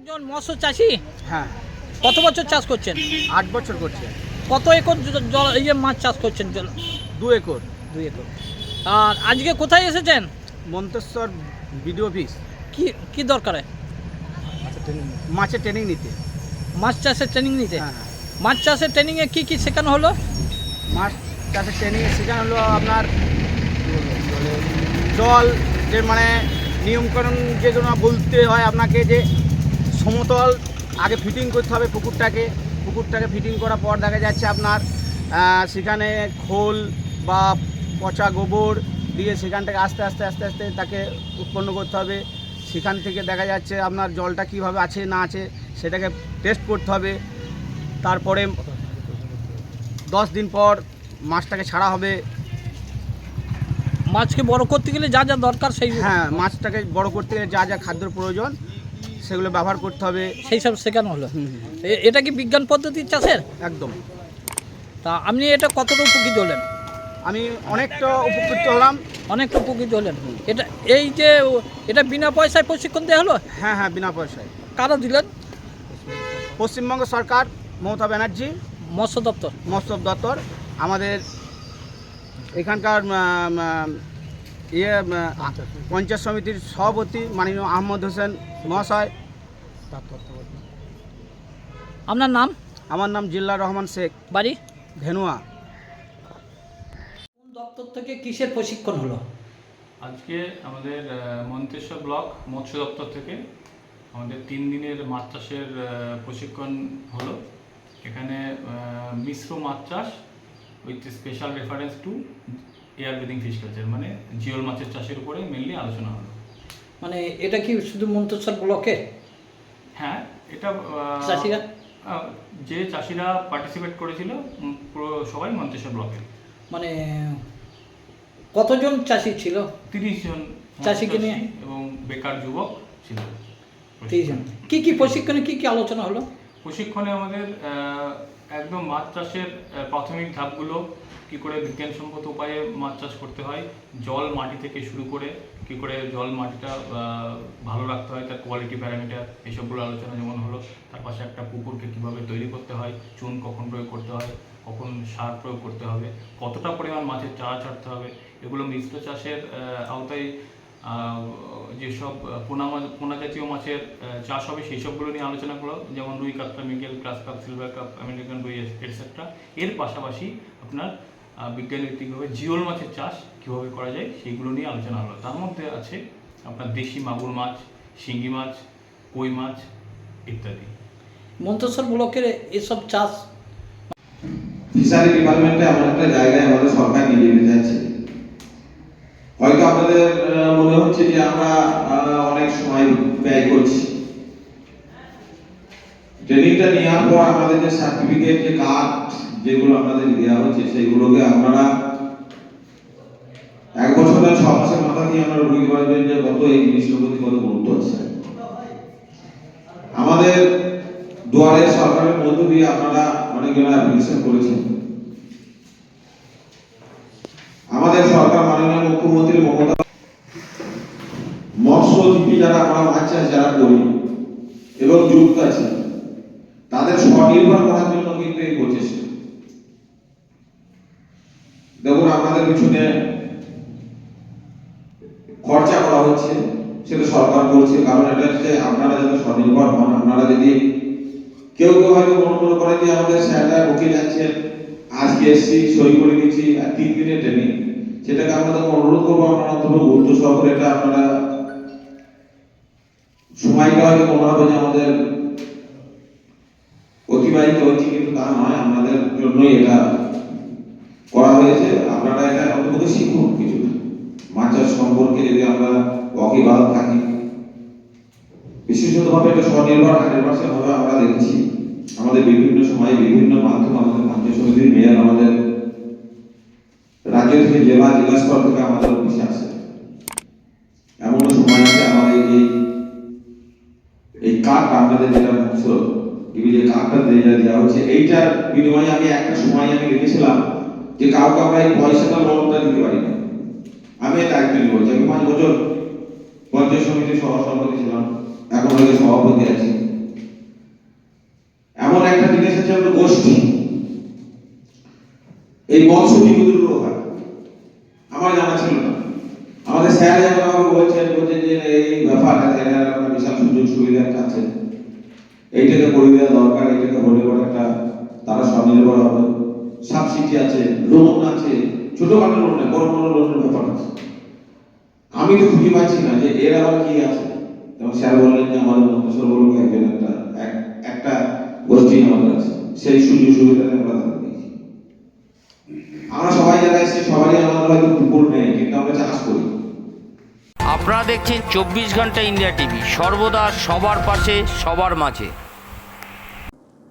একজন মৎস্য চাষি? হ্যাঁ। কত বছর চাষ করছেন? আট বছর করছে। কত একর জল এই যে মাছ চাষ করছেন জল দু একর। দুই একর। আর আজকে কোথায় এসেছেন? Manteswar BDO office. কি কি দরকারে মাছের ট্রেনিং নিতে। মাছ চাষের ট্রেনিং নিতে? হ্যাঁ হ্যাঁ। মাছ চাষের ট্রেনিংয়ে কি কি শেখানো হলো? মাছ চাষের ট্রেনিং শেখানো হলো আপনার জল যে মানে নিয়মকানুন যেগুলো বলতে হয় আপনাকে যে সমতল আগে ফিটিং করতে হবে পুকুরটাকে। পুকুরটাকে ফিটিং করার পর দেখা যাচ্ছে আপনার সেখানে খোল বা পচা গোবর দিয়ে সেখান থেকে আস্তে আস্তে আস্তে আস্তে তাকে উৎপন্ন করতে হবে। সেখান থেকে দেখা যাচ্ছে আপনার জলটা কীভাবে আছে না আছে সেটাকে টেস্ট করতে হবে। তারপরে দশ দিন পর মাছটাকে ছাড়া হবে। মাছকে বড় করতে গেলে যা যা দরকার সেই হ্যাঁ মাছটাকে বড় করতে গেলে যা যা খাদ্যর প্রয়োজন সেগুলো ব্যবহার করতে হবে। সেই সব শেখানো হলো। এটা কি বিজ্ঞান পদ্ধতির চাষের? একদম। তা আপনি এটা কতটা উপকৃত হলেন? আমি অনেকটা উপকৃত হলাম। অনেকটা উপকৃত হলেন। এটা এই যে এটা বিনা পয়সায় প্রশিক্ষণ দেওয়া হলো? হ্যাঁ হ্যাঁ বিনা পয়সায়। কারা দিলেন? পশ্চিমবঙ্গ সরকার মমতা ব্যানার্জি মৎস্য দপ্তর। মৎস্য দপ্তর আমাদের এখানকার ইয়ে পঞ্চায়েত সমিতির সভাপতি মাননীয় আহমদ হোসেন মহাশয়। আপনার নাম? আমার নাম জিল্লা রহমান শেখ। বাড়ি? ধেনুয়া কোন দপ্তর থেকে কিসের প্রশিক্ষণ হলো? আজকে আমাদের আহ, মন্তেশ্বর ব্লক মৎস্য দপ্তর থেকে আমাদের তিন দিনের মাছ চাষের প্রশিক্ষণ হলো। এখানে মিশ্র মাছ চাষ with special reference to air breathing fish culture মানে জিওল মাছের চাষের উপরে মেনলি আলোচনা হলো। মানে এটা কি শুধু মন্তেশ্বর ব্লকে? হ্যাঁ এটা চাষিরা? যে চাষিরা পার্টিসিপেট করেছিল পুরো সবাই মন্তেশ্বর ব্লকে। মানে কতজন চাষি ছিল? তিরিশ জন চাষিকে নিয়ে? এবং বেকার যুবক ছিল। তিরিশ জন। কি কি প্রশিক্ষণে কি কি আলোচনা হলো? প্রশিক্ষণে আমাদের একদম মাছ চাষের প্রাথমিক ধাপগুলো কি করে বিজ্ঞানসম্মত উপায়ে মাছ চাষ করতে হয়, জল মাটি থেকে শুরু করে কি করে জল মাটিটা ভালো রাখতে হয়, তার কোয়ালিটি প্যারামিটার এসবগুলো আলোচনা যেমন হলো, তার পাশে একটা পুকুরকে কীভাবে তৈরি করতে হয়, চুন কখন প্রয়োগ করতে হয়, কখন সার প্রয়োগ করতে হবে, কতটা পরিমাণ মাছের চারা ছাড়তে হবে, এগুলো মিশ্র চাষের আওতায় যেসব পোনা মাছ পোনা জাতীয় মাছের চাষ হবে সেই সবগুলো নিয়ে আলোচনা করো যেমন রুই, কাতলা, মিগেল grass carp, silver carp, American রুই, এটসেট্রা। এর পাশাপাশি আপনার আহ, বিজ্ঞানভিত্তিকভাবে জিওল মাছের চাষ কীভাবে করা যায় সেইগুলো নিয়ে আলোচনা হলো। তার মধ্যে আছে আপনার দেশি মাগুর মাছ শিঙ্গি মাছ কই মাছ ইত্যাদি। মন্তেশ্বর ব্লকের এসব চাষ ফিশারি ডিপার্টমেন্টে এমন একটা জায়গায় আমাদের সরকার নিয়ে যেতে যাচ্ছে। হয়তো আপনাদের মনে হচ্ছে যে আমরা আহ, অনেক সময় ব্যয় করছি। ট্রেনিংটা নেওয়ার পর আমাদের যে সার্টিফিকেট যে কার্ড যেগুলো আপনাদের দেওয়া হচ্ছে, সেগুলোকে আপনারা এক বছরের ছ মাসের মাথা দিয়ে আপনারা বুঝতে পারবেন যে কত এই জিনিসগুলোর প্রতি কত গুরুত্ব আছে। আমাদের দুয়ারে সরকারের মধ্য দিয়ে আপনারা অনেকগুলো অ্যাপ্লিকেশন করেছেন। আমাদের সরকার মাননীয় মুখ্যমন্ত্রী মমতা মৎস্যজীবী যারা আমরা মাছ চাষ, যারা করি এবং যুক্ত আছে, তাদের স্বনির্ভর করার জন্য কিন্তু এই প্রচেষ্টা। দেখুন আমাদের পিছনে খরচা করা হচ্ছে, সেটা সরকার করছে, কারণ এটা হচ্ছে আপনারা যাতে স্বনির্ভর হন, আপনারা যদি কেউ কেউ হয়তো মনে মনে করে যে আমাদের স্যাররা বকে যাচ্ছেন আজকে এসছি, সই করে দিচ্ছি, আর তিন দিনের ট্রেনিং সেটাকে আপনাদের অনুরোধ করব আপনারা অন্তত গুরুত্ব সহকারে এটা আপনারা সময়টা হয়তো হবে যে আমাদের অতিবাহিত হচ্ছে, কিন্তু তা নয় আমাদের জন্যই এটা করা হয়েছে আপনারা এটা অন্তত শিখুন কিছুটা মাছ চাষ সম্পর্কে যদি আমরা ওয়াকিবহাল থাকি, বিশেষতভাবে এটা স্বনির্ভর হান্ড্রেড পার্সেন্ট হবে আমরা দেখেছি। আমাদের বিভিন্ন সময়ে বিভিন্ন মাধ্যম, আমাদের পঞ্চায়েত সমিতির মেয়র আমাদের রাজ্য থেকে জেলা জেলা স্তর থেকে আমাদের অফিসে আসে। এমন সময় আছে আমাদের এই এই কার্ড আপনাদের যেটা মুখ্য টিভি যে কার্ডটা যেটা দেওয়া হচ্ছে, এইটার বিনিময়ে আমি একটা সময় আমি লিখেছিলাম যে কাউকে আমরা এই পয়সাটা লোনটা দিতে পারি না। আমি এটা একদিন বলছি আমি পাঁচ বছর পঞ্চায়েত সমিতির সহ সভাপতি ছিলাম, এখন হয়তো সভাপতি আছি। এমন একটা জিনিস আছে আমাদের গোষ্ঠী। এই বংশ বিভূতিগুলো হয় আমার জানা ছিল না। আমাদের স্যার যখন আমাকে বলছেন বলছেন যে এই ব্যাপার আছে একটা বিশাল সুযোগ সুবিধা আছে এইটাকে করে দেওয়া দরকার এটাকে হলে পরে একটা তারা স্বনির্ভর হবে। সাবসিডি আছে লোন আছে ছোটখাটো লোন নেই বড় বড় লোনের ব্যাপার আছে। আমি তো খুঁজে পাচ্ছি না যে এর আবার কি আছে। এবং স্যার বললেন যে আমাদের মন্তেশ্বর বলুক একজন একটা, এক- একটা গোষ্ঠী আমাদের আছে। সেই সুযোগ সুবিধাটা আমরা তাদের দিয়েছি। আমরা সবাই যারা এসেছি, সবারই আমাদের হয়তো পুকুর নেই, কিন্তু আমরা চাষ করি। আপনারা দেখছেন চব্বিশ ঘণ্টা ইন্ডিয়া টিভি, সর্বদা সবার পাশে, সবার মাঝে।